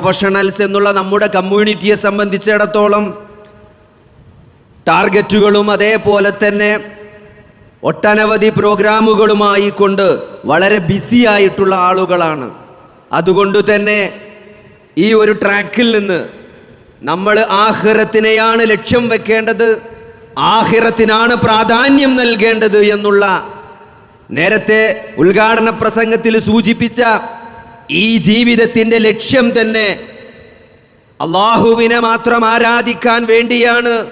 Professionals എന്നുള്ള നമ്മുടെ കമ്മ്യൂണിറ്റിയെ സംബന്ധിച്ചിടത്തോളം ടാർഗറ്റുകളും അതേപോലെ തന്നെ ഒട്ടനവധി പ്രോഗ്രാമുകളുമായി കൊണ്ട് വളരെ ബിസി ആയിട്ടുള്ള ആളുകളാണ്. അതുകൊണ്ട് തന്നെ ഈ ഒരു ട്രാക്കിൽ നിന്ന് നമ്മൾ ആഹിറത്തിനെയാണ് ലക്ഷ്യം വെക്കേണ്ടത് ആഹിറത്തിനാണ് പ്രാധാന്യം നൽകേണ്ടത് എന്നുള്ള നേരത്തെ ഉദ്ഘാടന പ്രസംഗത്തിൽ സൂചിപ്പിച്ച ഈ ജീവിതത്തിന്റെ ലക്ഷ്യം തന്നെ അള്ളാഹുവിനെ മാത്രം ആരാധിക്കാൻ വേണ്ടിയാണ്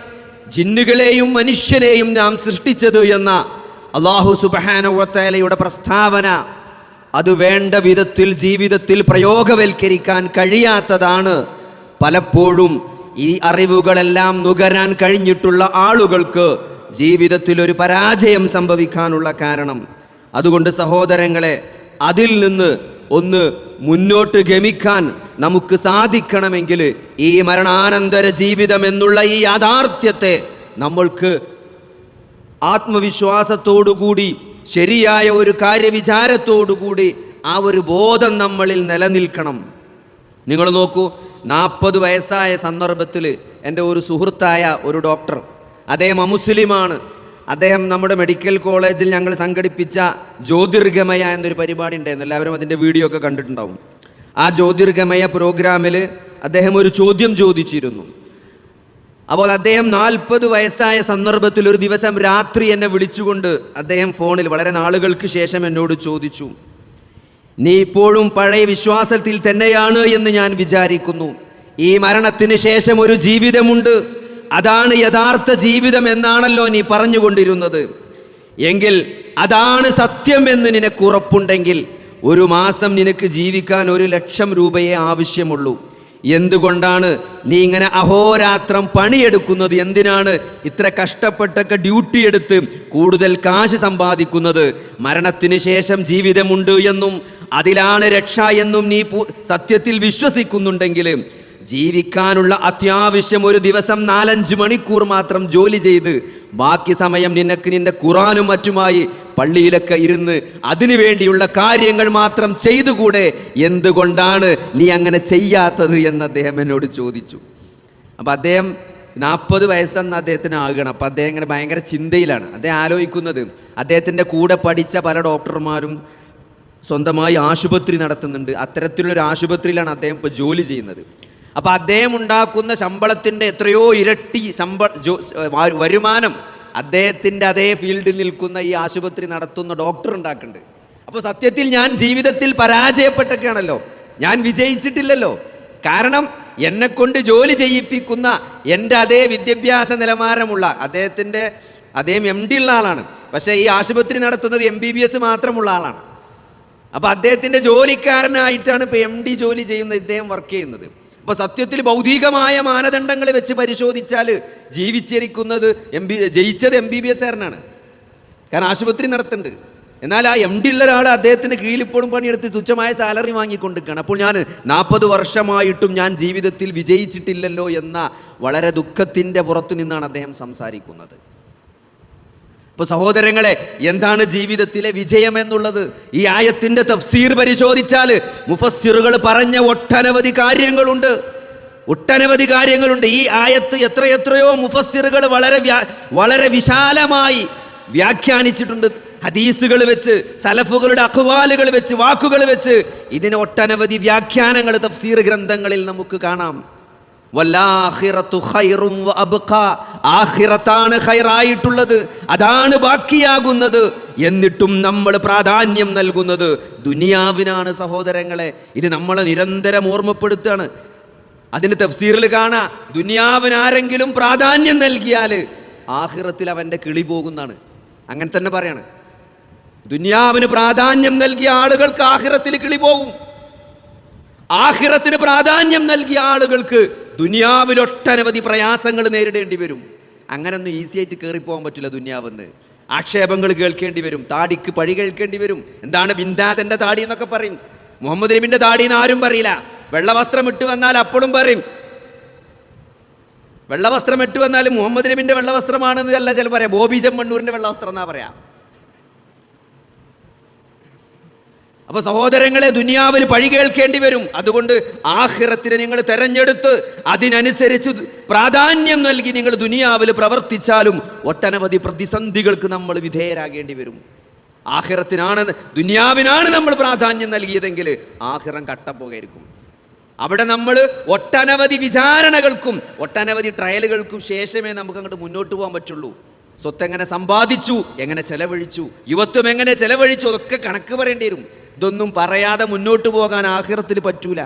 ജിന്നുകളെയും മനുഷ്യരെയും നാം സൃഷ്ടിച്ചത് എന്ന അള്ളാഹു സുബഹാനുവത്തേലയുടെ പ്രസ്താവന. അത് വേണ്ട വിധത്തിൽ ജീവിതത്തിൽ പ്രയോഗവൽക്കരിക്കാൻ കഴിയാത്തതാണ്. പലപ്പോഴും ഈ അറിവുകളെല്ലാം നുകരാൻ കഴിഞ്ഞിട്ടുള്ള ആളുകൾക്ക് ജീവിതത്തിൽ ഒരു പരാജയം സംഭവിക്കാനുള്ള കാരണം. അതുകൊണ്ട് സഹോദരങ്ങളെ അതിൽ നിന്ന് ഒന്ന് മുന്നോട്ട് ഗമിക്കാൻ നമുക്ക് സാധിക്കണമെങ്കിൽ ഈ മരണാനന്തര ജീവിതം എന്നുള്ള ഈ യാഥാർത്ഥ്യത്തെ നമ്മൾക്ക് ആത്മവിശ്വാസത്തോടുകൂടി ശരിയായ ഒരു കാര്യവിചാരത്തോടുകൂടി ആ ഒരു ബോധം നമ്മളിൽ നിലനിൽക്കണം. നിങ്ങൾ നോക്കൂ നാൽപ്പത് വയസ്സായ സന്ദർഭത്തിൽ എന്റെ ഒരു സുഹൃത്തായ ഒരു ഡോക്ടർ അദ്ദേഹം അമുസ്ലിമാണ്. അദ്ദേഹം നമ്മുടെ മെഡിക്കൽ കോളേജിൽ ഞങ്ങൾ സംഘടിപ്പിച്ച ജ്യോതിർഗമയ എന്നൊരു പരിപാടി ഉണ്ടായിരുന്നു. എല്ലാവരും അതിന്റെ വീഡിയോ ഒക്കെ കണ്ടിട്ടുണ്ടാവും. ആ ജ്യോതിർഗമയ പ്രോഗ്രാമിൽ അദ്ദേഹം ഒരു ചോദ്യം ചോദിച്ചിരുന്നു. അപ്പോൾ അദ്ദേഹം നാൽപ്പത് വയസ്സായ സന്ദർഭത്തിൽ ഒരു ദിവസം രാത്രി എന്നെ വിളിച്ചുകൊണ്ട് അദ്ദേഹം ഫോണിൽ വളരെ നാളുകൾക്ക് ശേഷം എന്നോട് ചോദിച്ചു നീ ഇപ്പോഴും പഴയ വിശ്വാസത്തിൽ തന്നെയാണ് എന്ന് ഞാൻ വിചാരിക്കുന്നു. ഈ മരണത്തിന് ശേഷം ഒരു ജീവിതമുണ്ട്. അതാണ് യഥാർത്ഥ ജീവിതം എന്നാണല്ലോ നീ പറഞ്ഞുകൊണ്ടിരുന്നത്. എങ്കിൽ അതാണ് സത്യം എന്ന് നിനക്ക് ഉറപ്പുണ്ടെങ്കിൽ ഒരു മാസം നിനക്ക് ജീവിക്കാൻ ഒരു ലക്ഷം രൂപയെ ആവശ്യമുള്ളൂ. എന്തുകൊണ്ടാണ് നീ ഇങ്ങനെ അഹോരാത്രം പണിയെടുക്കുന്നത്? എന്തിനാണ് ഇത്ര കഷ്ടപ്പെട്ടൊക്കെ ഡ്യൂട്ടി എടുത്ത് കൂടുതൽ കാശ് സമ്പാദിക്കുന്നത്? മരണത്തിന് ശേഷം ജീവിതമുണ്ട് എന്നും അതിലാണ് രക്ഷ എന്നും നീ സത്യത്തിൽ വിശ്വസിക്കുന്നുണ്ടെങ്കിൽ ജീവിക്കാനുള്ള അത്യാവശ്യം ഒരു ദിവസം നാലഞ്ച് മണിക്കൂർ മാത്രം ജോലി ചെയ്ത് ബാക്കി സമയം നിനക്ക് നിന്റെ ഖുറാനും മറ്റുമായി പള്ളിയിലൊക്കെ ഇരുന്ന് അതിനു വേണ്ടിയുള്ള കാര്യങ്ങൾ മാത്രം ചെയ്തുകൂടെ? എന്തുകൊണ്ടാണ് നീ അങ്ങനെ ചെയ്യാത്തത്? എന്ന് അദ്ദേഹം എന്നോട് ചോദിച്ചു. അപ്പം അദ്ദേഹം നാൽപ്പത് വയസ്സെന്ന് അദ്ദേഹത്തിന് ആകണം. അപ്പം അദ്ദേഹം ഇങ്ങനെ ഭയങ്കര ചിന്തയിലാണ്. അദ്ദേഹം ആലോചിക്കുന്നത് അദ്ദേഹത്തിന്റെ കൂടെ പഠിച്ച പല ഡോക്ടർമാരും സ്വന്തമായി ആശുപത്രി നടത്തുന്നുണ്ട്. അത്തരത്തിലൊരു ആശുപത്രിയിലാണ് അദ്ദേഹം ഇപ്പോൾ ജോലി ചെയ്യുന്നത്. അപ്പോൾ അദ്ദേഹം ഉണ്ടാക്കുന്ന ശമ്പളത്തിന്റെ എത്രയോ ഇരട്ടി ശമ്പ വരുമാനം അദ്ദേഹത്തിന്റെ അതേ ഫീൽഡിൽ നിൽക്കുന്ന ഈ ആശുപത്രി നടത്തുന്ന ഡോക്ടർ ഉണ്ടാക്കുന്നുണ്ട്. അപ്പോൾ സത്യത്തിൽ ഞാൻ ജീവിതത്തിൽ പരാജയപ്പെട്ടൊക്കെയാണല്ലോ. ഞാൻ വിജയിച്ചിട്ടില്ലല്ലോ. കാരണം എന്നെക്കൊണ്ട് ജോലി ചെയ്യിപ്പിക്കുന്ന എന്റെ അതേ വിദ്യാഭ്യാസ നിലവാരമുള്ള അദ്ദേഹത്തിന്റെ അദ്ദേഹം എം ഡി ഉള്ള ആളാണ്. പക്ഷേ ഈ ആശുപത്രി നടത്തുന്നത് എം ബി ബി എസ് മാത്രമുള്ള ആളാണ്. അപ്പോൾ അദ്ദേഹത്തിന്റെ ജോലിക്കാരനായിട്ടാണ് ഇപ്പോൾ എം ഡി ജോലി ചെയ്യുന്ന ഇദ്ദേഹം വർക്ക് ചെയ്യുന്നത്. അപ്പോൾ സത്യത്തിൽ ഭൗതികമായ മാനദണ്ഡങ്ങൾ വെച്ച് പരിശോധിച്ചാൽ ജീവിച്ചിരിക്കുന്നത് എം ബി ജയിച്ചത് എം ബി ബി എസ് കാരനാണ്. കാരണം ആശുപത്രി നടത്തുന്നുണ്ട്. എന്നാൽ ആ എം ഡി ഉള്ള ഒരാൾ അദ്ദേഹത്തിന് കീഴിൽ ഇപ്പോഴും പണിയെടുത്ത് തുച്ഛമായ സാലറി വാങ്ങിക്കൊണ്ടിരിക്കുകയാണ്. അപ്പോൾ ഞാൻ നാൽപ്പത് വർഷമായിട്ടും ഞാൻ ജീവിതത്തിൽ വിജയിച്ചിട്ടില്ലല്ലോ എന്ന വളരെ ദുഃഖത്തിന്റെ പുറത്തു നിന്നാണ് അദ്ദേഹം സംസാരിക്കുന്നത്. ഇപ്പൊ സഹോദരങ്ങളെ എന്താണ് ജീവിതത്തിലെ വിജയം എന്നുള്ളത്? ഈ ആയത്തിന്റെ തഫ്സീർ പരിശോധിച്ചാൽ മുഫസ്സിറുകൾ പറഞ്ഞ ഒട്ടനവധി കാര്യങ്ങളുണ്ട്. ഒട്ടനവധി കാര്യങ്ങളുണ്ട്. ഈ ആയത്ത് എത്രയെത്രയോ മുഫസ്സിറുകൾ വളരെ വളരെ വിശാലമായി വ്യാഖ്യാനിച്ചിട്ടുണ്ട്. ഹദീസുകൾ വെച്ച് സലഫുകളുടെ അഖ്വാലുകൾ വെച്ച് വാക്കുകൾ വെച്ച് ഇതിന് ഒട്ടനവധി വ്യാഖ്യാനങ്ങൾ തഫ്സീർ ഗ്രന്ഥങ്ങളിൽ നമുക്ക് കാണാം. ആഖിറത്താണ് ഖൈറായിട്ടുള്ളത്. അതാണ് ബാക്കിയാകുന്നത്. എന്നിട്ടും നമ്മൾ പ്രാധാന്യം നൽകുന്നത് ദുനിയാവിനാണ് സഹോദരങ്ങളെ. ഇത് നമ്മളെ നിരന്തരം ഓർമ്മപ്പെടുത്തുകയാണ്. അതിന് തഫ്സീറിൽ കാണാ. ദുനിയാവിനാരെങ്കിലും പ്രാധാന്യം നൽകിയാൽ ആഹിറത്തിൽ അവന്റെ കിളി പോകുന്നതാണ്. അങ്ങനെ തന്നെ പറയാണ്. ദുനിയാവിന് പ്രാധാന്യം നൽകിയ ആളുകൾക്ക് ആഹിറത്തിൽ കിളി പോകും. ആഹിറത്തിന് പ്രാധാന്യം നൽകിയ ആളുകൾക്ക് ദുനിയാവിലൊട്ടനവധി പ്രയാസങ്ങൾ നേരിടേണ്ടി വരും. അങ്ങനൊന്നും ഈസി ആയിട്ട് കയറിപ്പോകാൻ പറ്റില്ല ദുനിയാവെന്ന്. ആക്ഷേപങ്ങൾ കേൾക്കേണ്ടി വരും താടിക്ക് പഴി കേൾക്കേണ്ടി വരും. എന്താണ് ബിന്ദാദന്റെ താടി എന്നൊക്കെ പറയും. മുഹമ്മദ് നബിന്റെ താടി എന്ന് ആരും പറയില്ല. വെള്ളവസ്ത്രം ഇട്ട് വന്നാൽ അപ്പോഴും പറയും. വെള്ളവസ്ത്രം ഇട്ട് വന്നാൽ മുഹമ്മദ് നബിന്റെ വെള്ളവസ്ത്രമാണെന്ന് അല്ല ചില പറയാം. ബോബി ചെമ്മണ്ണൂരിന്റെ വെള്ളവസ്ത്രം എന്നാ പറയാം. അപ്പൊ സഹോദരങ്ങളെ ദുനിയാവിൽ പഴി കേൾക്കേണ്ടി വരും. അതുകൊണ്ട് ആഹിറത്തിനെ നിങ്ങൾ തെരഞ്ഞെടുത്ത് അതിനനുസരിച്ച് പ്രാധാന്യം നൽകി നിങ്ങൾ ദുനിയാവിൽ പ്രവർത്തിച്ചാലും ഒട്ടനവധി പ്രതിസന്ധികൾക്ക് നമ്മൾ വിധേയരാകേണ്ടി വരും. ആഹിറത്തിനാണ് ദുനിയാവിനാണ് നമ്മൾ പ്രാധാന്യം നൽകിയതെങ്കിൽ ആഹിറം കട്ടപ്പോകായിരിക്കും അവിടെ നമ്മൾ ഒട്ടനവധി വിചാരണകൾക്കും ഒട്ടനവധി ട്രയലുകൾക്കും ശേഷമേ നമുക്ക് അങ്ങോട്ട് മുന്നോട്ട് പോകാൻ പറ്റുള്ളൂ. സ്വത്ത് എങ്ങനെ സമ്പാദിച്ചു എങ്ങനെ ചെലവഴിച്ചു യുവത്വം എങ്ങനെ ചെലവഴിച്ചു അതൊക്കെ കണക്ക് പറയേണ്ടി വരും. ഇതൊന്നും പറയാതെ മുന്നോട്ട് പോകാൻ ആഹിറത്തിൽ പറ്റൂല.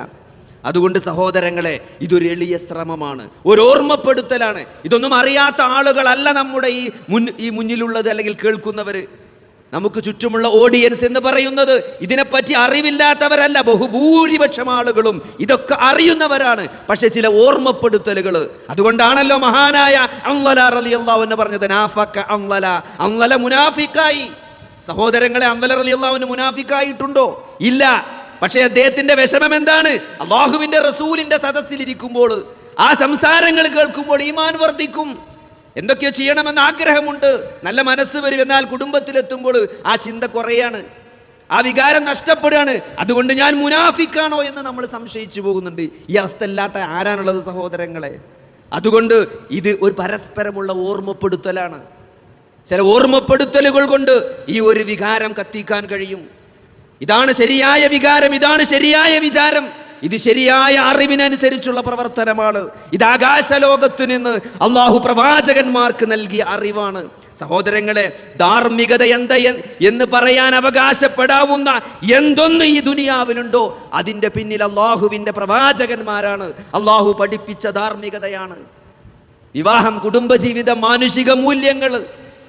അതുകൊണ്ട് സഹോദരങ്ങളെ ഇതൊരു എളിയ ശ്രമമാണ്. ഒരു ഓർമ്മപ്പെടുത്തലാണ് ഇതൊന്നും അറിയാത്ത ആളുകളല്ല നമ്മുടെ ഈ മുൻ ഈ മുന്നിലുള്ളത് അല്ലെങ്കിൽ കേൾക്കുന്നവർ നമുക്ക് ചുറ്റുമുള്ള ഓഡിയൻസ് എന്ന് പറയുന്നത് ഇതിനെപ്പറ്റി അറിവില്ലാത്തവരല്ല. ബഹുഭൂരിപക്ഷം ആളുകളും ഇതൊക്കെ അറിയുന്നവരാണ്. പക്ഷെ ചില ഓർമ്മപ്പെടുത്തലുകൾ അതുകൊണ്ടാണല്ലോ മഹാനായ അംവല റളിയല്ലാഹു എന്ന് പറഞ്ഞത് നാഫക്ക അംവല അംവല മുനാഫിക്കായി സഹോദരങ്ങളെ അംവല റളിയല്ലാഹുവിന് മുനാഫിക്കായിട്ടുണ്ടോ? ഇല്ല. പക്ഷേ അദ്ദേഹത്തിന്റെ വിഷമം എന്താണ്? അള്ളാഹുവിന്റെ റസൂലിന്റെ സദസ്സിലിരിക്കുമ്പോൾ ആ സംസാരങ്ങൾ കേൾക്കുമ്പോൾ ഈമാൻ വർദ്ധിക്കും. എന്തൊക്കെയോ ചെയ്യണമെന്ന് ആഗ്രഹമുണ്ട്. നല്ല മനസ്സ് വരും. എന്നാൽ കുടുംബത്തിലെത്തുമ്പോൾ ആ ചിന്ത കുറയാണ്. ആ വികാരം നഷ്ടപ്പെടുകയാണ്. അതുകൊണ്ട് ഞാൻ മുനാഫിക്കാണോ എന്ന് നമ്മൾ സംശയിച്ചു പോകുന്നുണ്ട്. ഈ അവസ്ഥ അല്ലാത്ത ആരാണുള്ളത് സഹോദരങ്ങളെ? അതുകൊണ്ട് ഇത് ഒരു പരസ്പരമുള്ള ഓർമ്മപ്പെടുത്തലാണ്. ചില ഓർമ്മപ്പെടുത്തലുകൾ കൊണ്ട് ഈ ഒരു വികാരം കത്തിക്കാൻ കഴിയും. ഇതാണ് ശരിയായ വികാരം ഇതാണ് ശരിയായ വിചാരം. ഇത് ശരിയായ അറിവിനനുസരിച്ചുള്ള പ്രവർത്തനമാണ്. ഇത് ആകാശലോകത്തു നിന്ന് അള്ളാഹു പ്രവാചകന്മാർക്ക് നൽകിയ അറിവാണ്. സഹോദരങ്ങളെ ധാർമ്മികത എന്ത എന്ന് പറയാൻ അവകാശപ്പെടാവുന്ന എന്തൊന്ന് ഈ ദുനിയാവിലുണ്ടോ അതിന്റെ പിന്നിൽ അള്ളാഹുവിന്റെ പ്രവാചകന്മാരാണ്. അള്ളാഹു പഠിപ്പിച്ച ധാർമ്മികതയാണ്. വിവാഹം കുടുംബജീവിതം മാനുഷിക മൂല്യങ്ങൾ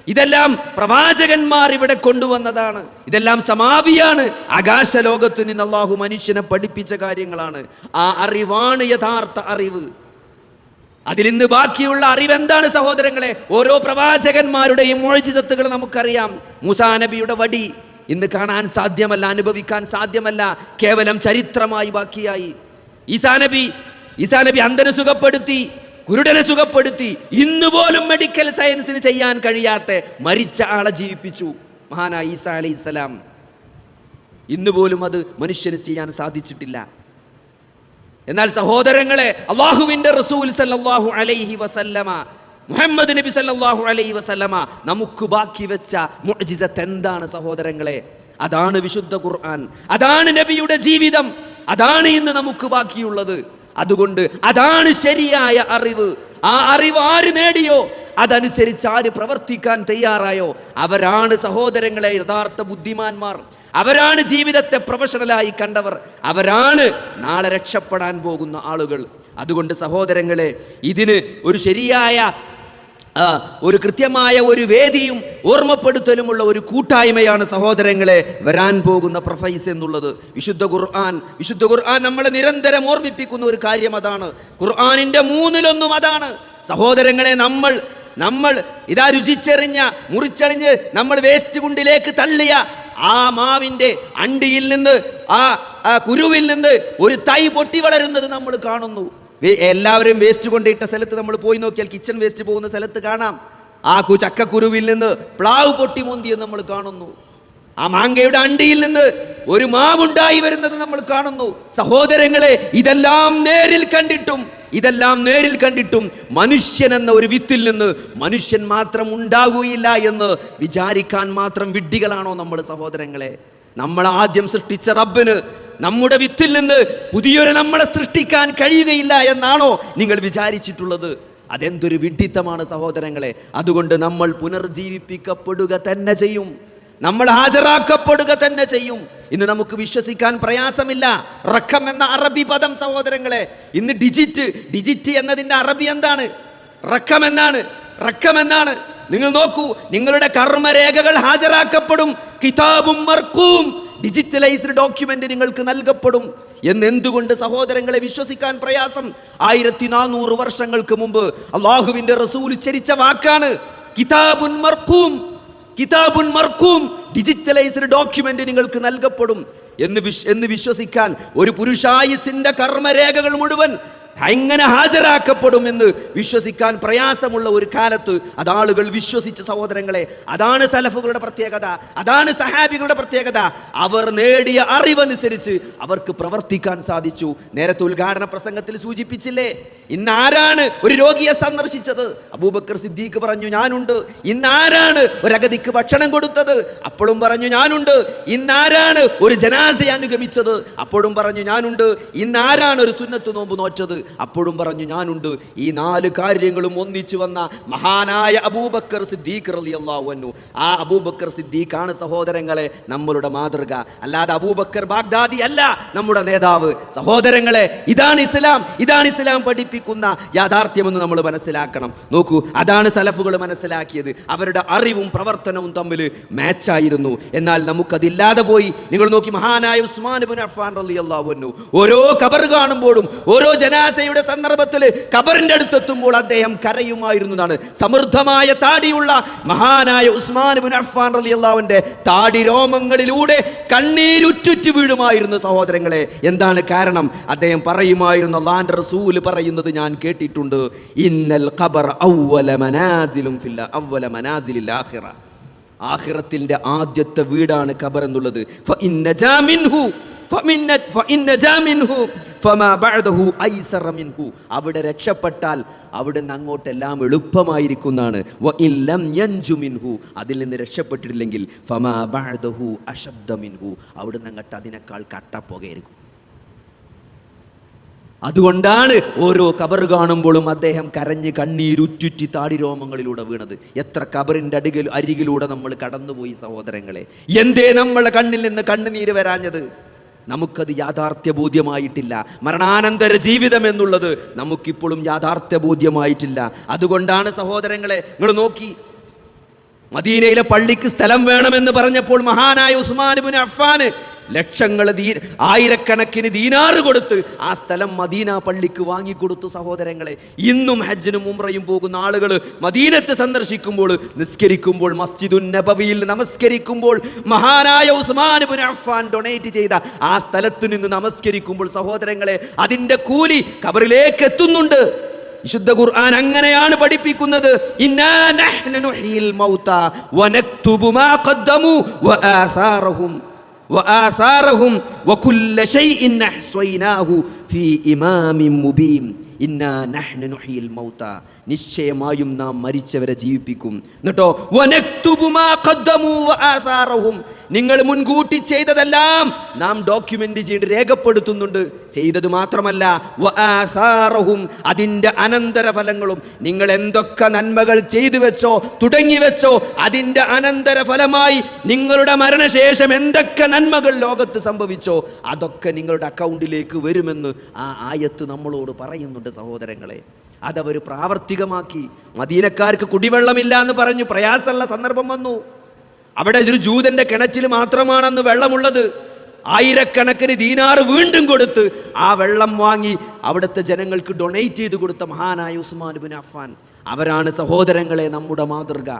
ഇതെല്ലാം പ്രവാചകന്മാർ ഇവിടെ കൊണ്ടുവന്നതാണ്. ഇതെല്ലാം സമാപിയാണ് ആകാശലോകത്ത് നിന്ന് അള്ളാഹു മനുഷ്യനെ പഠിപ്പിച്ച കാര്യങ്ങളാണ്. ആ അറിവാണ് യഥാർത്ഥ അറിവ്. അതിൽ ഇന്ന് ബാക്കിയുള്ള അറിവ് എന്താണ് സഹോദരങ്ങളെ? ഓരോ പ്രവാചകന്മാരുടെയും മോചിതത്തുകൾ നമുക്കറിയാം. മുസാ നബിയുടെ വടി ഇന്ന് കാണാൻ സാധ്യമല്ല അനുഭവിക്കാൻ സാധ്യമല്ല. കേവലം ചരിത്രമായി ബാക്കിയായി. ഈസാ നബി ഈസാ നബി അന്ധനെ സുഖപ്പെടുത്തി. കുരുടനെ സുഖപ്പെടുത്തി ഇന്ന് പോലും മെഡിക്കൽ സയൻസിന് ചെയ്യാൻ കഴിയാത്ത മരിച്ച ആളെ ജീവിപ്പിച്ചു. മഹാനായ ഈസാ അലൈഹി ഇന്ന് പോലും അത് മനുഷ്യന് ചെയ്യാൻ സാധിച്ചിട്ടില്ല. എന്നാൽ സഹോദരങ്ങളെ അള്ളാഹുവിന്റെ റസൂൽ സല്ലാഹു അലൈഹി വസല്ലമ മുഹമ്മദ് നബി സല്ലാഹു അലൈഹി വസല്ലമ നമുക്ക് ബാക്കി വെച്ച മുജിസത്ത് എന്താണ് സഹോദരങ്ങളെ? അതാണ് വിശുദ്ധ ഖുർആൻ. അതാണ് നബിയുടെ ജീവിതം. അതാണ് ഇന്ന് നമുക്ക് ബാക്കിയുള്ളത്. അതുകൊണ്ട് അതാണ് ശരിയായ അറിവ്. ആ അറിവ് ആര് നേടിയോ? അതനുസരിച്ച് ആര് പ്രവർത്തിക്കാൻ തയ്യാറായോ? അവരാണ് സഹോദരങ്ങളെ യഥാർത്ഥ ബുദ്ധിമാന്മാർ. അവരാണ് ജീവിതത്തെ പ്രൊഫഷണലായി കണ്ടവർ. അവരാണ് നാളെ രക്ഷപ്പെടാൻ പോകുന്ന ആളുകൾ. അതുകൊണ്ട് സഹോദരങ്ങളെ ഇതിന് ഒരു ശരിയായ ഒരു കൃത്യമായ ഒരു വേദിയും ഓർമ്മപ്പെടുത്തലുമുള്ള ഒരു കൂട്ടായ്മയാണ് സഹോദരങ്ങളെ വരാൻ പോകുന്ന പ്രൊഫൈസ് എന്നുള്ളത്. വിശുദ്ധ ഖുർആൻ. വിശുദ്ധ ഖുർആൻ നമ്മളെ നിരന്തരം ഓർമ്മിപ്പിക്കുന്ന ഒരു കാര്യം അതാണ്. ഖുർആാനിന്റെ മൂന്നിലൊന്നും അതാണ്. സഹോദരങ്ങളെ നമ്മൾ നമ്മൾ ഇതാ രുചിച്ചെറിഞ്ഞ മുറിച്ചെറിഞ്ഞ് നമ്മൾ വേസ്റ്റ് കുണ്ടിലേക്ക് തള്ളിയ ആ മാവിന്റെ അണ്ടിയിൽ നിന്ന് ആ കുരുവിൽ നിന്ന് ഒരു തൈ പൊട്ടി വളരുന്നത് നമ്മൾ കാണുന്നു. എല്ലാവരും വേസ്റ്റ് കൊണ്ടിട്ട സ്ഥലത്ത് നമ്മൾ പോയി നോക്കിയാൽ കിച്ചൺ വേസ്റ്റ് പോകുന്ന സ്ഥലത്ത് കാണാം. ആ ചക്കക്കുരുവിൽ നിന്ന് പ്ലാവ് പൊട്ടി മുന്തിയത് നമ്മൾ കാണുന്നു. ആ മാങ്കയുടെ അണ്ടിയിൽ നിന്ന് ഒരു മാവുണ്ടായി വരുന്നത് നമ്മൾ കാണുന്നു. സഹോദരങ്ങളെ ഇതെല്ലാം നേരിൽ കണ്ടിട്ടും ഇതെല്ലാം നേരിൽ കണ്ടിട്ടും മനുഷ്യൻ എന്ന ഒരു വിത്തിൽ നിന്ന് മനുഷ്യൻ മാത്രം ഉണ്ടാകുകയില്ല എന്ന് വിചാരിക്കാൻ മാത്രം വിഡ്ഢികളാണോ നമ്മൾ സഹോദരങ്ങളെ? നമ്മൾ ആദ്യം സൃഷ്ടിച്ച റബ്ബിന് നമ്മുടെ വിത്തിൽ നിന്ന് പുതിയൊരു നമ്മളെ സൃഷ്ടിക്കാൻ കഴിയുകയില്ല എന്നാണോ നിങ്ങൾ വിചാരിച്ചിട്ടുള്ളത്? അതെന്തൊരു വിഡ്ഢിത്തമാണ് സഹോദരങ്ങളെ. അതുകൊണ്ട് നമ്മൾ പുനർജീവിപ്പിക്കപ്പെടുക തന്നെ ചെയ്യും. നമ്മൾ ഹാജരാക്കപ്പെടുക തന്നെ ചെയ്യും. ഇന്ന് നമുക്ക് വിശ്വസിക്കാൻ പ്രയാസമില്ല. റക്കം എന്ന അറബി പദം സഹോദരങ്ങളെ ഇന്ന് ഡിജിറ്റ് ഡിജിറ്റ് എന്നതിന്റെ അറബി എന്താണ്? റക്കം എന്നാണ് റക്കം എന്നാണ്. നിങ്ങൾ നോക്കൂ നിങ്ങളുടെ കർമ്മരേഖകൾ ഹാജരാക്കപ്പെടും. കിതാബും മർക്കും ഡിജിറ്റലൈസ്ഡ് ഡോക്യുമെന്റ് നിങ്ങൾക്ക് നൽകപ്പെടും. എന്നെന്തുകൊണ്ട് സഹോദരങ്ങളെ വിശ്വസിക്കാൻ പ്രയാസം? ആയിരത്തി നാനൂറ് വർഷങ്ങൾക്ക് മുമ്പ് അള്ളാഹുവിന്റെ റസൂൽ ചരിച്ച വാക്കാണ്. കിതാബുൻ മർക്കൂം കിതാബുൻ മർക്കൂം ഡിജിറ്റലൈസ്ഡ് ഡോക്യുമെന്റ് നിങ്ങൾക്ക് നൽകപ്പെടും. എന്ന് എന്ന് വിശ്വസിക്കാൻ ഒരു പുരുഷായുസിന്റെ കർമ്മരേഖകൾ മുഴുവൻ എങ്ങനെ ഹാജരാക്കപ്പെടുമെന്ന് വിശ്വസിക്കാൻ പ്രയാസമുള്ള ഒരു കാലത്ത് അതാളുകൾ വിശ്വസിച്ച സഹോദരങ്ങളെ അതാണ് സലഫുകളുടെ പ്രത്യേകത അതാണ് സഹാബികളുടെ പ്രത്യേകത. അവർ നേടിയ അറിവനുസരിച്ച് അവർക്ക് പ്രവർത്തിക്കാൻ സാധിച്ചു. നേരത്തെ ഉദ്ഘാടന പ്രസംഗത്തിൽ സൂചിപ്പിച്ചില്ലേ ഇന്ന് ആരാണ് ഒരു രോഗിയെ സന്ദർശിച്ചത്? അബൂബക്കർ സിദ്ദീഖ് പറഞ്ഞു ഞാനുണ്ട്. ഇന്ന് ആരാണ് ഒരു അഗതിക്ക് ഭക്ഷണം കൊടുത്തത്? അപ്പോഴും പറഞ്ഞു ഞാനുണ്ട്. ഇന്ന് ആരാണ് ഒരു ജനാസയെ അനുഗമിച്ചത്? അപ്പോഴും പറഞ്ഞു ഞാനുണ്ട്. ഇന്ന് ആരാണ് ഒരു സുന്നത്ത് നോമ്പ് നോറ്റത്? അപ്പോഴും പറഞ്ഞു ഞാനുണ്ട്. ഈ നാല് കാര്യങ്ങളും ഒന്നിച്ചു വന്ന മഹാനായ അബൂബക്കർ സിദ്ദീഖ് റളിയല്ലാഹു അൻഹു. ആ അബൂബക്കർ സിദ്ദീഖാണ് സഹോദരങ്ങളെ നമ്മളുടെ മാതൃക. അല്ലാതെ അബൂബക്കർ ബാഗ്ദാദി അല്ല നമ്മുടെ നേതാവ്. സഹോദരങ്ങളെ ഇതാണ് ഇസ്ലാം. ഇതാണ് ഇസ്ലാം പഠിപ്പിക്കുന്ന യാഥാർത്ഥ്യമെന്ന് നമ്മൾ മനസ്സിലാക്കണം. നോക്കൂ അതാണ് സലഫുകൾ മനസ്സിലാക്കിയത്. അവരുടെ അറിവും പ്രവർത്തനവും തമ്മിൽ മാച്ചായിരുന്നു. എന്നാൽ നമുക്കതില്ലാതെ പോയി. നിങ്ങൾ നോക്കി മഹാനായ ഉസ്മാൻ ബിൻ അഫ്ഫാൻ റളിയല്ലാഹു അൻഹു. ഓരോ കബർ കാണുമ്പോഴും ഓരോ ജനാസയുടെ സന്ദർഭത്തിൽ ഖബറിന്റെ അടുത്തെത്തുമ്പോൾ അദ്ദേഹം കരയുമായിരുന്നു എന്നാണ് സമൃദ്ധമായ താടിയുള്ള മഹാനായ ഉസ്മാൻ ബിൻ അഫ്ഫാൻ റളിയല്ലാഹുവിന്റെ താടി രോമങ്ങളിലൂടെ കണ്ണീരുറ്റുറ്റു വീഴുമായിരുന്നു സഹോദരങ്ങളെ. എന്താണ് കാരണം? അദ്ദേഹം പറയുമായിരുന്നു അള്ളാന്റെ റസൂൽ പറയുന്നത് ഞാൻ കേട്ടിട്ടുണ്ട്. ഇന്നൽ ഖബർ അവല മനാസിലും ഫില്ല അവല മനാസിലിൽ ആഖിറ. ആഖിറത്തിന്റെ ആദ്യത്തെ വീടാണ് ഖബർ എന്നുള്ളത്. ഫ നജാ മിൻഹു ഫമിൻ അവിടെ രക്ഷപ്പെട്ടാൽ അവിടെ നിന്ന് അങ്ങോട്ടെല്ലാം എളുപ്പമായിരിക്കുന്നതാണ്. അതിൽ നിന്ന് രക്ഷപ്പെട്ടിട്ടില്ലെങ്കിൽ. അവിടെ നിന്ന് അങ്ങോട്ട് അതിനേക്കാൾ കട്ടപ്പുകയായിരിക്കും അതുകൊണ്ടാണ് ഓരോ കബർ കാണുമ്പോഴും അദ്ദേഹം കരഞ്ഞ് കണ്ണീരുറ്റുറ്റി താടി രോമങ്ങളിലൂടെ വീണത്. എത്ര കബറിന്റെ അടികിൽ അരികിലൂടെ നമ്മൾ കടന്നുപോയി സഹോദരങ്ങളെ. എന്തേ നമ്മളെ കണ്ണിൽ നിന്ന് കണ്ണുനീര് വരാഞ്ഞത്? നമുക്കത് യാഥാർത്ഥ്യ ബോധ്യമായിട്ടില്ല മരണാനന്തര ജീവിതം എന്നുള്ളത് നമുക്കിപ്പോഴും യാഥാർത്ഥ്യ ബോധ്യമായിട്ടില്ല അതുകൊണ്ടാണ് സഹോദരങ്ങളെ നിങ്ങൾ നോക്കി. മദീനയിലെ പള്ളിക്ക് സ്ഥലം വേണമെന്ന് പറഞ്ഞപ്പോൾ മഹാനായ ഉസ്മാൻ ബിൻ അഫ്ഫാന് ലക്ഷങ്ങൾ ദീ ആയിരക്കണക്കിന് ദീനാറ് കൊടുത്ത് ആ സ്ഥലം മദീന പള്ളിക്ക് വാങ്ങിക്കൊടുത്തു സഹോദരങ്ങളെ. ഇന്നും ഹജ്ജിനും ഉംറയും പോകുന്ന ആളുകൾ മദീനത്ത് സന്ദർശിക്കുമ്പോൾ നിസ്കരിക്കുമ്പോൾ മസ്ജിദുൻ നബവിയിൽ നമസ്കരിക്കുമ്പോൾ മഹാനായ ഉസ്മാൻ അഫ്ഫാൻ ഡൊണേറ്റ് ചെയ്ത ആ സ്ഥലത്ത് നിന്ന് നമസ്കരിക്കുമ്പോൾ സഹോദരങ്ങളെ അതിന്റെ കൂലി കബറിലേക്ക് എത്തുന്നുണ്ട്. വിശുദ്ധ ഖുർആൻ അങ്ങനെയാണ് പഠിപ്പിക്കുന്നത്. ഇന്നാ നഹ്നു മൗത വനക്തുബു മാ ഖദ്ദമു വആസാറഹും وآثارهم وكل شيء أحصيناه في إمام مبين. ഇന്നാ നഹ്നു നുഹ്യിൽ മൗത നിശ്ചയമായും നാം മരിച്ചവരെ ജീവിപ്പിക്കും. എന്നിട്ടോ വനക്തുബു മാ ഖദ്ദമു വആസാറഹും നിങ്ങൾ മുൻകൂട്ടി ചെയ്തതെല്ലാം നാം ഡോക്യുമെന്റ് ചെയ്ത് രേഖപ്പെടുത്തുന്നുണ്ട്. ചെയ്തത് മാത്രമല്ല വആസാറഹും അതിന്റെ അനന്തരഫലങ്ങളും. നിങ്ങൾ എന്തൊക്കെ നന്മകൾ ചെയ്തു വെച്ചോ തുടങ്ങി വെച്ചോ അതിന്റെ അനന്തരഫലമായി നിങ്ങളുടെ മരണശേഷം എന്തൊക്കെ നന്മകൾ ലോകത്ത് സംഭവിച്ചോ അതൊക്കെ നിങ്ങളുടെ അക്കൗണ്ടിലേക്ക് വരുമെന്ന് ആ ആയത്ത് നമ്മളോട് പറയുന്നുണ്ട്. സഹോദരങ്ങളെ. അതവർ പ്രാവർത്തികമാക്കി മദീനക്കാർക്ക് കുടിവെള്ളമില്ല എന്ന് പറഞ്ഞു പ്രയാസമുള്ള സന്ദർഭം വന്നു. അവിടെ ഒരു ജൂതന്റെ കിണറ്റിൽ മാത്രമാണെന്ന് വെള്ളമുള്ളത്. ആയിരക്കണക്കിന് ദീനാറ് വീണ്ടും കൊടുത്ത് ആ വെള്ളം വാങ്ങി അവിടുത്തെ ജനങ്ങൾക്ക് ഡൊണേറ്റ് ചെയ്ത് കൊടുത്ത മഹാനായ ഉസ്മാൻ ബിൻ അഫ്ഫാൻ. അവരാണ് സഹോദരങ്ങളെ നമ്മുടെ മാതൃക.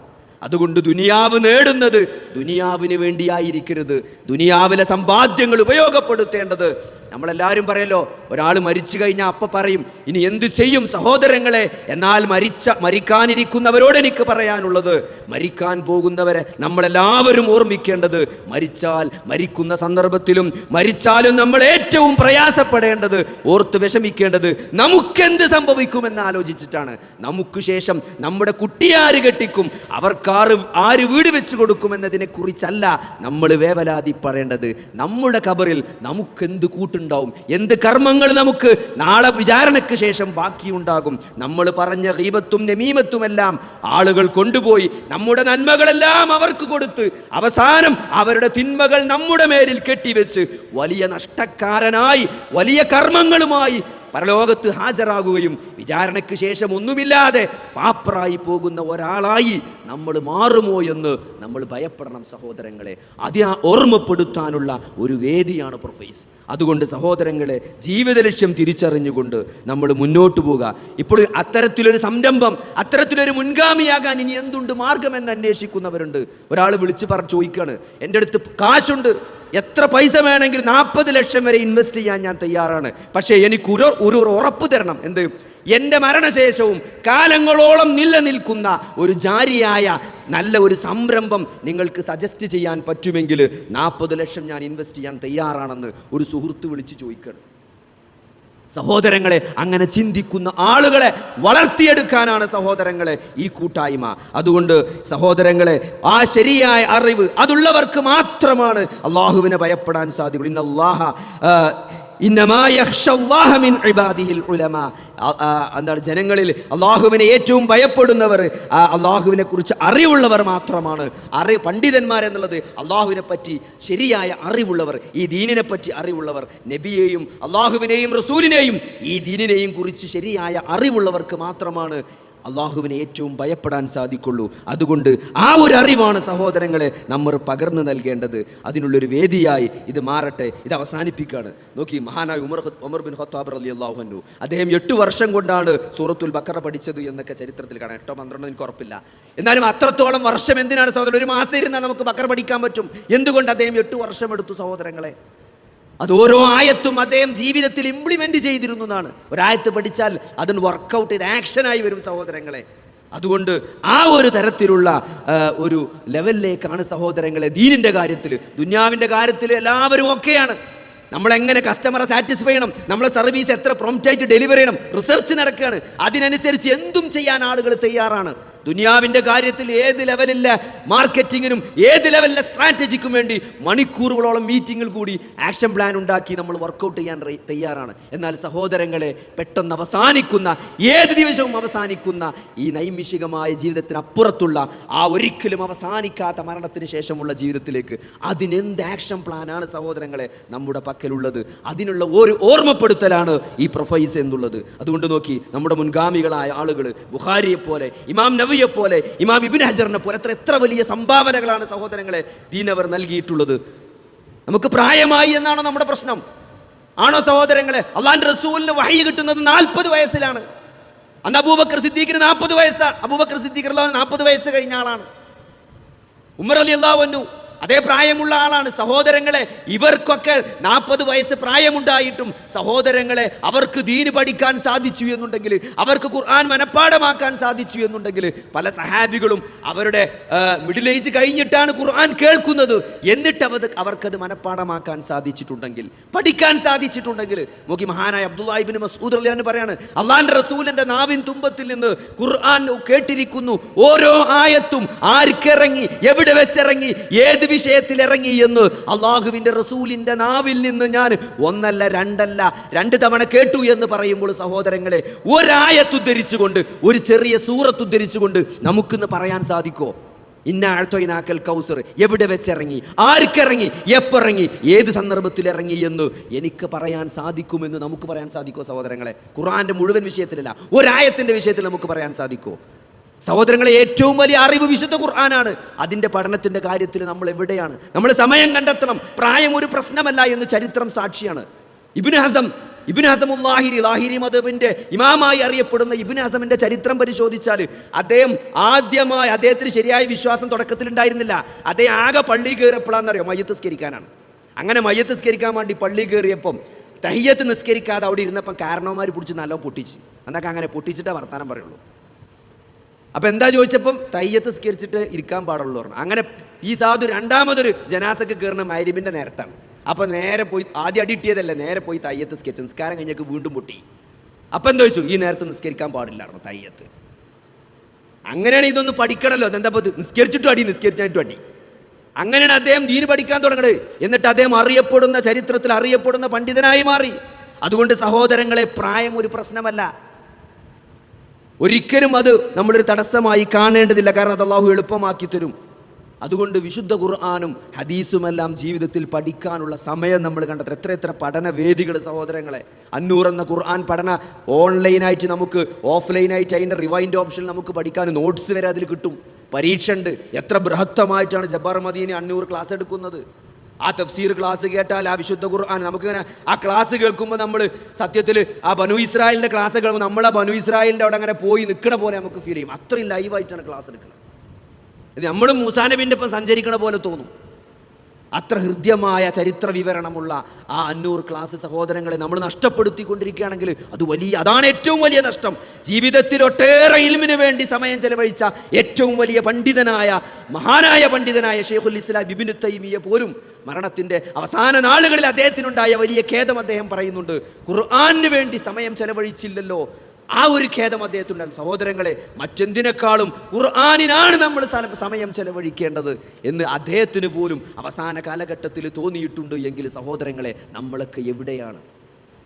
അതുകൊണ്ട് ദുനിയാവ് നേടുന്നത് ദുനിയാവിന് വേണ്ടിയായിരിക്കരുത്. ദുനിയാവിലെ സമ്പാദ്യങ്ങൾ ഉപയോഗപ്പെടുത്തേണ്ടത്. നമ്മളെല്ലാവരും പറയല്ലോ ഒരാൾ മരിച്ചു കഴിഞ്ഞാൽ അപ്പം പറയും ഇനി എന്തു ചെയ്യും സഹോദരങ്ങളെ? എന്നാൽ മരിച്ച മരിക്കാനിരിക്കുന്നവരോട് എനിക്ക് പറയാനുള്ളത് മരിക്കാൻ പോകുന്നവരെ നമ്മളെല്ലാവരും ഓർമ്മിക്കേണ്ടത് മരിച്ചാൽ മരിക്കുന്ന സന്ദർഭത്തിലും മരിച്ചാലും നമ്മൾ ഏറ്റവും പ്രയാസപ്പെടേണ്ടത് ഓർത്ത് വിഷമിക്കേണ്ടത് നമുക്കെന്ത് സംഭവിക്കുമെന്ന് ആലോചിച്ചിട്ടാണ്. നമുക്ക് ശേഷം നമ്മുടെ കുട്ടിയാര് കെട്ടിക്കും? അവർക്കാറ് ആര് വീട് വെച്ച് കൊടുക്കുമെന്നതിനെ കുറിച്ചല്ല നമ്മൾ വേവലാതി പറയേണ്ടത്. നമ്മുടെ കബറിൽ നമുക്കെന്ത് കൂട്ടുണ്ടാവും? എന്ത് കർമ്മങ്ങൾ നമുക്ക് നാളെ വിചാരണയ്ക്ക് ശേഷം ബാക്കിയുണ്ടാകും. നമ്മൾ പറഞ്ഞ ഗീബത്തും നമീമത്തുമെല്ലാം ആളുകൾ കൊണ്ടുപോയി നമ്മുടെ നന്മകളെല്ലാം അവർക്ക് കൊടുത്ത് അവസാനം അവരുടെ തിന്മകൾ നമ്മുടെ മേലിൽ കെട്ടിവെച്ച് വലിയ നഷ്ടക്കാരനായി വലിയ കർമ്മങ്ങളുമായി പരലോകത്ത് ഹാജരാകുകയും വിചാരണയ്ക്ക് ശേഷം ഒന്നുമില്ലാതെ പാപ്പറായി പോകുന്ന ഒരാളായി നമ്മൾ മാറുമോ എന്ന് നമ്മൾ ഭയപ്പെടണം സഹോദരങ്ങളെ. അത് ഓർമ്മപ്പെടുത്താനുള്ള ഒരു വേദിയാണ് പ്രൊഫൈസ്. അതുകൊണ്ട് സഹോദരങ്ങളെ ജീവിത ലക്ഷ്യം തിരിച്ചറിഞ്ഞുകൊണ്ട് നമ്മൾ മുന്നോട്ട് പോകുക ഇപ്പോൾ അത്തരത്തിലൊരു സംരംഭം അത്തരത്തിലൊരു മുൻഗാമിയാകാൻ ഇനി എന്തുണ്ട് മാർഗമെന്ന് അന്വേഷിക്കുന്നവരുണ്ട്. ഒരാൾ വിളിച്ച് പറഞ്ഞ് ചോദിക്കുകയാണ് എന്റെ അടുത്ത് കാശുണ്ട്. എത്ര പൈസ വേണമെങ്കിലും നാൽപ്പത് ലക്ഷം വരെ ഇൻവെസ്റ്റ് ചെയ്യാൻ ഞാൻ തയ്യാറാണ്. പക്ഷേ എനിക്ക് ഒരു ഒരു ഉറപ്പ് തരണം. എന്ത്? എന്റെ മരണശേഷവും കാലങ്ങളോളം നിലനിൽക്കുന്ന ഒരു ജാരിയായ നല്ല ഒരു സംരംഭം നിങ്ങൾക്ക് സജസ്റ്റ് ചെയ്യാൻ പറ്റുമെങ്കിൽ നാൽപ്പത് ലക്ഷം ഞാൻ ഇൻവെസ്റ്റ് ചെയ്യാൻ തയ്യാറാണെന്ന് ഒരു സുഹൃത്ത് വിളിച്ച് ചോദിക്കണം. സഹോദരങ്ങളെ അങ്ങനെ ചിന്തിക്കുന്ന ആളുകളെ വളർത്തിയെടുക്കാനാണ് സഹോദരങ്ങളെ ഈ കൂട്ടായ്മ. അതുകൊണ്ട് സഹോദരങ്ങളെ ആ ശരിയായ അറിവ് അതുള്ളവർക്ക് മാത്രമാണ് അള്ളാഹുവിനെ ഭയപ്പെടാൻ സാധിക്കുള്ളൂ ഇന്ന എന്താണ് ജനങ്ങളിൽ അള്ളാഹുവിനെ ഏറ്റവും ഭയപ്പെടുന്നവർ അള്ളാഹുവിനെ കുറിച്ച് അറിവുള്ളവർ മാത്രമാണ്. അറി പണ്ഡിതന്മാരെന്നുള്ളത് അള്ളാഹുവിനെ പറ്റി ശരിയായ അറിവുള്ളവർ ഈ ദീനിനെ പറ്റി അറിവുള്ളവർ നബിയെയും അള്ളാഹുവിനെയും റസൂലിനെയും ഈ ദീനിനെയും കുറിച്ച് ശരിയായ അറിവുള്ളവർക്ക് മാത്രമാണ് അള്ളാഹുവിനെ ഏറ്റവും ഭയപ്പെടാൻ സാധിക്കുള്ളൂ. അതുകൊണ്ട് ആ ഒരു അറിവാണ് സഹോദരങ്ങളെ നമ്മൾ പകർന്നു നൽകേണ്ടത്. അതിനുള്ളൊരു വേദിയായി ഇത് മാറട്ടെ ഇത് അവസാനിപ്പിക്കുകയാണ് നോക്കി മഹാനായ ഉമർ ഉമർ ബിൻ ഖത്താബ് അലി അള്ളാഹുനു അദ്ദേഹം എട്ട് വർഷം കൊണ്ടാണ് സൂറത്തുൽ ബക്കറ പഠിച്ചത് എന്നൊക്കെ ചരിത്രത്തിൽ കാണാം. എട്ടോ പന്ത്രണ്ടോ എനിക്ക് ഉറപ്പില്ല. എന്നാലും അത്രത്തോളം വർഷം എന്തിനാണ് സഹോദരൻ? ഒരു മാസം ഇരുന്നാൽ നമുക്ക് ബക്കറ പഠിക്കാൻ പറ്റും. എന്തുകൊണ്ട് അദ്ദേഹം എട്ട് വർഷം എടുത്തു സഹോദരങ്ങളെ? അത് ഓരോ ആയത്തും അദ്ദേഹം ജീവിതത്തിൽ ഇംപ്ലിമെന്റ് ചെയ്തിരുന്നു എന്നാണ്. ഒരായത്ത് പഠിച്ചാൽ അതിന് വർക്കൗട്ട് ചെയ്ത് ആക്ഷനായി വരും സഹോദരങ്ങളെ. അതുകൊണ്ട് ആ ഒരു തരത്തിലുള്ള ഒരു ലെവലിലേക്കാണ് സഹോദരങ്ങളെ ദീനിന്റെ കാര്യത്തിൽ ദുന്യാവിന്റെ കാര്യത്തിൽ എല്ലാവരും ഒക്കെയാണ്. നമ്മളെങ്ങനെ കസ്റ്റമറെ സാറ്റിസ്ഫൈ ചെയ്യണം? നമ്മളെ സർവീസ് എത്ര ആയിട്ട് ഡെലിവർ ചെയ്യണം? റിസർച്ച് നടക്കുകയാണ്. അതിനനുസരിച്ച് എന്തും ചെയ്യാൻ ആളുകൾ തയ്യാറാണ്. ദുനിയാവിന്റെ കാര്യത്തിൽ ഏത് ലെവലിലെ മാർക്കറ്റിങ്ങിനും ഏത് ലെവലിലെ സ്ട്രാറ്റജിക്കും വേണ്ടി മണിക്കൂറുകളോളം മീറ്റിങ്ങിൽ കൂടി ആക്ഷൻ പ്ലാൻ ഉണ്ടാക്കി നമ്മൾ വർക്കൗട്ട് ചെയ്യാൻ തയ്യാറാണ്. എന്നാൽ സഹോദരങ്ങളെ പെട്ടെന്ന് അവസാനിക്കുന്ന ഏത് ദിവസവും അവസാനിക്കുന്ന ഈ നൈമിഷികമായ ജീവിതത്തിന് അപ്പുറത്തുള്ള ആ ഒരിക്കലും അവസാനിക്കാത്ത മരണത്തിന് ശേഷമുള്ള ജീവിതത്തിലേക്ക് അതിനെന്ത് ആക്ഷൻ പ്ലാനാണ് സഹോദരങ്ങളെ നമ്മുടെ പക്കലുള്ളത്? അതിനുള്ള ഒരു ഓർമ്മപ്പെടുത്തലാണ് ഈ പ്രൊഫൈസ് എന്നുള്ളത്. അതുകൊണ്ട് നോക്കി നമ്മുടെ മുൻഗാമികളായ ആളുകൾ ബുഖാരിയെ പോലെ ഇമാം നവിയെ പോലെ ഇമാം ഇബിൻ ഹജറിനെ പോലെ എത്ര എത്ര വലിയ സംഭാവനകളാണ് സഹോദരങ്ങളെ ദീനവർ നൽകിയിട്ടുള്ളത്. നമുക്ക് പ്രായമായി എന്നാണ് നമ്മുടെ പ്രശ്നം. ആണോ സഹോദരങ്ങളെ? അള്ളാന്റെ റസൂലിന് വഴി കിട്ടുന്നത് നാൽപ്പത് വയസ്സിലാണ്. അന്ന് അബൂബക്കർ സിദ്ദീഖിന് നാൽപ്പത് വയസ്സാണ് അബൂബക്കർ സിദ്ദീഖ് നാൽപ്പത് വയസ്സ് കഴിഞ്ഞ ആളാണ്. ഉമർ അലി അള്ളാഹു അതേ പ്രായമുള്ള ആളാണ്. സഹോദരങ്ങളെ ഇവർക്കൊക്കെ നാൽപ്പത് വയസ്സ് പ്രായമുണ്ടായിട്ടും സഹോദരങ്ങളെ അവർക്ക് ദീന് പഠിക്കാൻ സാധിച്ചു എന്നുണ്ടെങ്കിൽ അവർക്ക് ഖുർആൻ മനഃപ്പാടമാക്കാൻ സാധിച്ചു എന്നുണ്ടെങ്കിൽ പല സഹാബികളും അവരുടെ മിഡിൽ ഏജ് കഴിഞ്ഞിട്ടാണ് ഖുർആൻ കേൾക്കുന്നത്. എന്നിട്ട് അവർ അവർക്കത് മനഃപ്പാടമാക്കാൻ സാധിച്ചിട്ടുണ്ടെങ്കിൽ പഠിക്കാൻ സാധിച്ചിട്ടുണ്ടെങ്കിൽ നോക്കി മഹാനായ അബ്ദുല്ലാഹിബിൻ മസൂദ് അലിയാൻ പറയാണ് അള്ളാന്റെ റസൂലിന്റെ നാവിൻ തുമ്പത്തിൽ നിന്ന് ഖുർആൻ കേട്ടിരിക്കുന്നു. ഓരോ ആയത്തും ആർക്കിറങ്ങി എവിടെ വെച്ചിറങ്ങി ഏത് വിഷയത്തിൽ ഇറങ്ങി എന്ന് അള്ളാഹുവിന്റെ റസൂലിന്റെ നാവിൽ നിന്ന് ഞാൻ ഒന്നല്ല രണ്ടല്ല രണ്ട് തവണ കേട്ടു എന്ന് പറയുമ്പോൾ സഹോദരങ്ങളെ ഒരായത്തുദ്ധരിച്ചുകൊണ്ട് ഒരു ചെറിയ സൂറത്ത് ഉദ്ധരിച്ചുകൊണ്ട് നമുക്കിന്ന് പറയാൻ സാധിക്കോ ഇന്ന ആഴ്ത്തോയിനാക്കൽ കൗസർ എവിടെ വെച്ചിറങ്ങി? ആർക്കിറങ്ങി? എപ്പിറങ്ങി? ഏത് സന്ദർഭത്തിൽ ഇറങ്ങി എന്ന് എനിക്ക് പറയാൻ സാധിക്കുമെന്ന് നമുക്ക് പറയാൻ സാധിക്കുമോ സഹോദരങ്ങളെ? ഖുറാന്റെ മുഴുവൻ വിഷയത്തിലല്ല ഒരായത്തിന്റെ വിഷയത്തിൽ നമുക്ക് പറയാൻ സാധിക്കോ സഹോദരങ്ങളെ ഏറ്റവും വലിയ അറിവ് വിശുദ്ധ ഖുർആനാണ്. അതിന്റെ പഠനത്തിന്റെ കാര്യത്തിൽ നമ്മൾ എവിടെയാണ്? നമ്മൾ സമയം കണ്ടെത്തണം. പ്രായം ഒരു പ്രശ്നമല്ല എന്ന് ചരിത്രം സാക്ഷിയാണ്. ഇബിന് ഹസം ഇബിൻ ഹസമു ലാഹിരി മധുവിന്റെ ഇമാമായി അറിയപ്പെടുന്ന ഇബിൻ ഹസമിന്റെ ചരിത്രം പരിശോധിച്ചാൽ അദ്ദേഹം ആദ്യമായി അദ്ദേഹത്തിന് ശരിയായ വിശ്വാസം തുടക്കത്തിൽ ഉണ്ടായിരുന്നില്ല അദ്ദേഹം ആകെ പള്ളി കയറിയപ്പോഴാണെന്നറിയോ? മയ്യത്ത് സ്കരിക്കാനാണ് അങ്ങനെ മയ്യത്ത് സ്കരിക്കാൻ വേണ്ടി പള്ളി കയറിയപ്പം തയ്യത്ത് നിസ്കരിക്കാതെ അവിടെ ഇരുന്നപ്പം കാരണവന്മാർ പിടിച്ച് നല്ല പൊട്ടിച്ച്. എന്നൊക്കെ അങ്ങനെ പൊട്ടിച്ചിട്ടേ വർത്താനം പറയുള്ളൂ. അപ്പം എന്താ ചോദിച്ചപ്പം തയ്യത്ത് സ്കരിച്ചിട്ട് ഇരിക്കാൻ പാടുള്ളൂ പറഞ്ഞു. അങ്ങനെ ഈ സാധു രണ്ടാമതൊരു ജനാസക്ക് കയറുന്ന മൈരിബിന്റെ നേരത്താണ്. അപ്പം നേരെ പോയി ആദ്യം അടിയിട്ടിയതല്ല നേരെ പോയി തയ്യത്ത് സ്കരിച്ചു നിസ്കാരം കഴിഞ്ഞേക്ക് വീണ്ടും പൊട്ടി. അപ്പം എന്താ ചോദിച്ചു? ഈ നേരത്ത് നിസ്കരിക്കാൻ പാടില്ലായിരുന്നു തയ്യത്ത്. അങ്ങനെയാണ് ഇതൊന്ന് പഠിക്കണമല്ലോ ഇത്? നിസ്കരിച്ചിട്ടും അടി നിസ്കരിച്ചായിട്ട് അടി. അങ്ങനെയാണ് അദ്ദേഹം ദീന് പഠിക്കാൻ തുടങ്ങുന്നത് എന്നിട്ട് അദ്ദേഹം അറിയപ്പെടുന്ന ചരിത്രത്തിൽ അറിയപ്പെടുന്ന പണ്ഡിതനായി മാറി. അതുകൊണ്ട് സഹോദരങ്ങളെ പ്രായം ഒരു പ്രശ്നമല്ല. ഒരിക്കലും അത് നമ്മളൊരു തടസ്സമായി കാണേണ്ടതില്ല. കാരണം അത് അള്ളാഹു എളുപ്പമാക്കി തരും. അതുകൊണ്ട് വിശുദ്ധ ഖുർആാനും ഹദീസുമെല്ലാം ജീവിതത്തിൽ പഠിക്കാനുള്ള സമയം നമ്മൾ കണ്ടെത്തും എത്ര എത്ര പഠന വേദികൾ സഹോദരങ്ങളെ. അന്നൂർ എന്ന ഖുർആൻ പഠന ഓൺലൈനായിട്ട് നമുക്ക് ഓഫ്ലൈനായിട്ട് അതിന്റെ റിവൈൻഡ് ഓപ്ഷൻ നമുക്ക് പഠിക്കാൻ നോട്ട്സ് വരെ അതിൽ കിട്ടും. പരീക്ഷ ഉണ്ട്. എത്ര ബൃഹത്തമായിട്ടാണ് ജബ്ബാർ മദീനെ അന്നൂർ ക്ലാസ് എടുക്കുന്നത്. ആ തഫ്സീർ ക്ലാസ് കേട്ടാൽ ആ വിശുദ്ധ ഖുർആൻ നമുക്കിങ്ങനെ ആ ക്ലാസ് കേൾക്കുമ്പോൾ നമ്മൾ സത്യത്തിൽ ആ ബനു ഇസ്രായേലിന്റെ ക്ലാസ് കേൾക്കുമ്പോൾ നമ്മൾ ആ ബനു ഇസ്രായേലിന്റെ അവിടെ അങ്ങനെ പോയി നിൽക്കണ പോലെ നമുക്ക് ഫീൽ ചെയ്യും. അത്രയും ലൈവായിട്ടാണ് ക്ലാസ് എടുക്കുന്നത്. ഇത് നമ്മളും മൂസാനബിന്റെ ഒപ്പം സഞ്ചരിക്കണ പോലെ തോന്നും. അത്ര ഹൃദ്യമായ ചരിത്ര വിവരണമുള്ള ആ അന്നൂർ ക്ലാസ് സഹോദരങ്ങളെ നമ്മൾ നഷ്ടപ്പെടുത്തിക്കൊണ്ടിരിക്കുകയാണെങ്കിൽ അത് വലിയ അതാണ് ഏറ്റവും വലിയ നഷ്ടം. ജീവിതത്തിൽ ഒട്ടേറെ ഇൽമിന് വേണ്ടി സമയം ചെലവഴിച്ച ഏറ്റവും വലിയ പണ്ഡിതനായ മഹാനായ പണ്ഡിതനായ ഷെയ്ഖുൽ ഇസ്ലാം ബിബിൻ തൈമിയെ പോലും മരണത്തിന്റെ അവസാന നാളുകളിൽ അദ്ദേഹത്തിനുണ്ടായ വലിയ ഖേദം അദ്ദേഹം പറയുന്നുണ്ട്. ഖുർആാന് വേണ്ടി സമയം ചെലവഴിച്ചില്ലല്ലോ. ആ ഒരു ഖേദം അദ്ദേഹത്തിനുണ്ടാകും സഹോദരങ്ങളെ മറ്റെന്തിനേക്കാളും ഖുർആാനിനാണ് നമ്മൾ സമയം ചെലവഴിക്കേണ്ടത് എന്ന് അദ്ദേഹത്തിന് പോലും അവസാന കാലഘട്ടത്തിൽ തോന്നിയിട്ടുണ്ട് എങ്കിൽ സഹോദരങ്ങളെ നമ്മളൊക്കെ എവിടെയാണ്?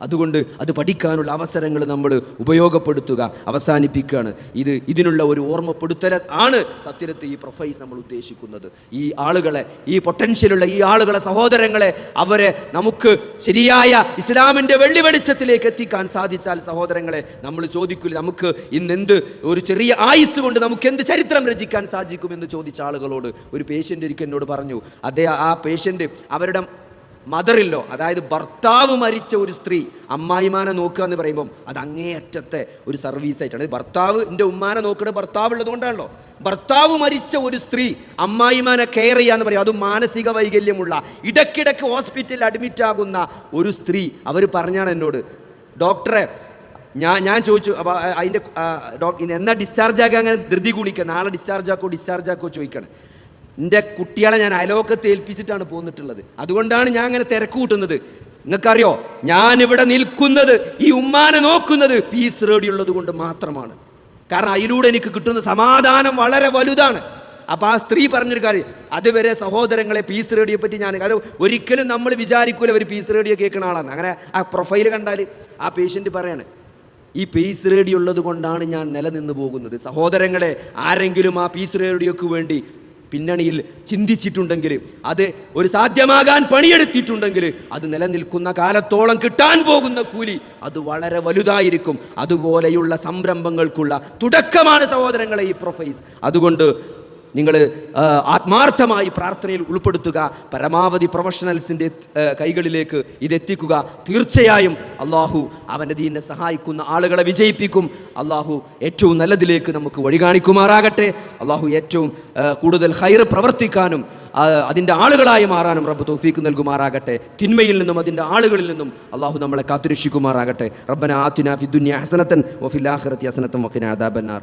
അതുകൊണ്ട് അത് പഠിക്കാനുള്ള അവസരങ്ങൾ നമ്മൾ ഉപയോഗപ്പെടുത്തുക അവസാനിപ്പിക്കുകയാണ്. ഇത് ഇതിനുള്ള ഒരു ഓർമ്മപ്പെടുത്തൽ ആണ് സത്യത്തിൽ ഈ പ്രൊഫൈസ് നമ്മൾ ഉദ്ദേശിക്കുന്നത്. ഈ ആളുകളെ ഈ പൊട്ടൻഷ്യലുള്ള ഈ ആളുകളെ സഹോദരങ്ങളെ അവരെ നമുക്ക് ശരിയായ ഇസ്ലാമിന്റെ വെള്ളി വെളിച്ചത്തിലേക്ക് എത്തിക്കാൻ സാധിച്ചാൽ സഹോദരങ്ങളെ നമ്മൾ ചോദിക്കില്ല നമുക്ക് ഇന്ന് എന്ത് ഒരു ചെറിയ ആയുസ് കൊണ്ട് നമുക്ക് എന്ത് ചരിത്രം രചിക്കാൻ സാധിക്കുമെന്ന് ചോദിച്ച ആളുകളോട് ഒരു പേഷ്യന്റ് ഒരിക്കൽ പറഞ്ഞു അദ്ദേഹം ആ പേഷ്യന്റ് അവരുടെ മദറില്ലോ അതായത് ഭർത്താവ് മരിച്ച ഒരു സ്ത്രീ അമ്മായിമാനെ നോക്കുക എന്ന് പറയുമ്പം അത് അങ്ങേയറ്റത്തെ ഒരു സർവീസ് ആയിട്ടാണ്. ഭർത്താവ് എന്റെ ഉമ്മാനെ നോക്കുന്നത് ഭർത്താവ് ഉള്ളതുകൊണ്ടാണല്ലോ ഭർത്താവ് മരിച്ച ഒരു സ്ത്രീ അമ്മായിമാനെ കെയർ ചെയ്യാന്ന് പറയും അതും മാനസിക വൈകല്യമുള്ള ഇടയ്ക്കിടയ്ക്ക് ഹോസ്പിറ്റലിൽ അഡ്മിറ്റ് ആകുന്ന ഒരു സ്ത്രീ അവർ പറഞ്ഞാണ് എന്നോട്. ഡോക്ടറെ ഞാൻ ഞാൻ ചോദിച്ചു അപ്പോൾ അതിന്റെ എന്നാ ഡിസ്ചാർജ് ആക്കാൻ അങ്ങനെ ധൃതി കുണിക്കുക നാളെ ഡിസ്ചാർജ് ആക്കോ ഡിസ്ചാർജ് ആക്കോ ചോദിക്കണം. എന്റെ കുട്ടികളെ ഞാൻ അയലോക്കത്ത് ഏൽപ്പിച്ചിട്ടാണ് പോന്നിട്ടുള്ളത്. അതുകൊണ്ടാണ് ഞാൻ അങ്ങനെ തിരക്ക് കൂട്ടുന്നത്. നിങ്ങൾക്കറിയോ? ഞാൻ ഇവിടെ നിൽക്കുന്നത് ഈ ഉമ്മാനെ നോക്കുന്നത് പീസ് റേഡിയോ ഉള്ളത് കൊണ്ട് മാത്രമാണ്. കാരണം അതിലൂടെ എനിക്ക് കിട്ടുന്ന സമാധാനം വളരെ വലുതാണ്. അപ്പോൾ ആ സ്ത്രീ പറഞ്ഞൊരു കാര്യം അതുവരെ സഹോദരങ്ങളെ പീസ് റേഡിയോ പറ്റി ഞാൻ അത് ഒരിക്കലും നമ്മൾ വിചാരിക്കൂല ഒരു പീസ് റേഡിയോ കേൾക്കുന്ന ആളാണ് അങ്ങനെ ആ പ്രൊഫൈൽ കണ്ടാൽ ആ പേഷ്യന്റ് പറയാണ് ഈ പീസ് റേഡിയോ ഉള്ളത് കൊണ്ടാണ് ഞാൻ നിലനിന്ന് പോകുന്നത്. സഹോദരങ്ങളെ ആരെങ്കിലും ആ പീസ് റേഡിയോക്ക് വേണ്ടി പിന്നണിയിൽ ചിന്തിച്ചിട്ടുണ്ടെങ്കിൽ അത് ഒരു സാധ്യമാകാൻ പണിയെടുത്തിട്ടുണ്ടെങ്കിൽ അത് നിലനിൽക്കുന്ന കാലത്തോളം കിട്ടാൻ പോകുന്ന കൂലി അത് വളരെ വലുതായിരിക്കും. അതുപോലെയുള്ള സംരംഭങ്ങൾക്കുള്ള തുടക്കമാണ് സഹോദരങ്ങളെ ഈ പ്രൊഫൈസ്. അതുകൊണ്ട് നിങ്ങൾ ആത്മാർത്ഥമായി പ്രാർത്ഥനയിൽ ഉൾപ്പെടുത്തുക പരമാവധി പ്രൊഫഷണൽസിന്റെ കൈകളിലേക്ക് ഇതെത്തിക്കുക. തീർച്ചയായും അള്ളാഹു അവന്റെ ദീനെ സഹായിക്കുന്ന ആളുകളെ വിജയിപ്പിക്കും. അള്ളാഹു ഏറ്റവും നല്ലതിലേക്ക് നമുക്ക് വഴി കാണിക്കുമാറാകട്ടെ. അള്ളാഹു ഏറ്റവും കൂടുതൽ ഹൈർ പ്രവർത്തിക്കാനും അതിന്റെ ആളുകളായി മാറാനും റബ്ബ് തൗഫീക്ക് നൽകുമാറാകട്ടെ. തിന്മയിൽ നിന്നും അതിന്റെ ആളുകളിൽ നിന്നും അള്ളാഹു നമ്മളെ കാത്തുരക്ഷിക്കുമാറാകട്ടെ. റബ്ബന ആത്തിന ഫി ദുനിയ ഹസനത്തൻ വഫിൽ ഹസനത്തൻ വഖിന അദാബന്നാർ.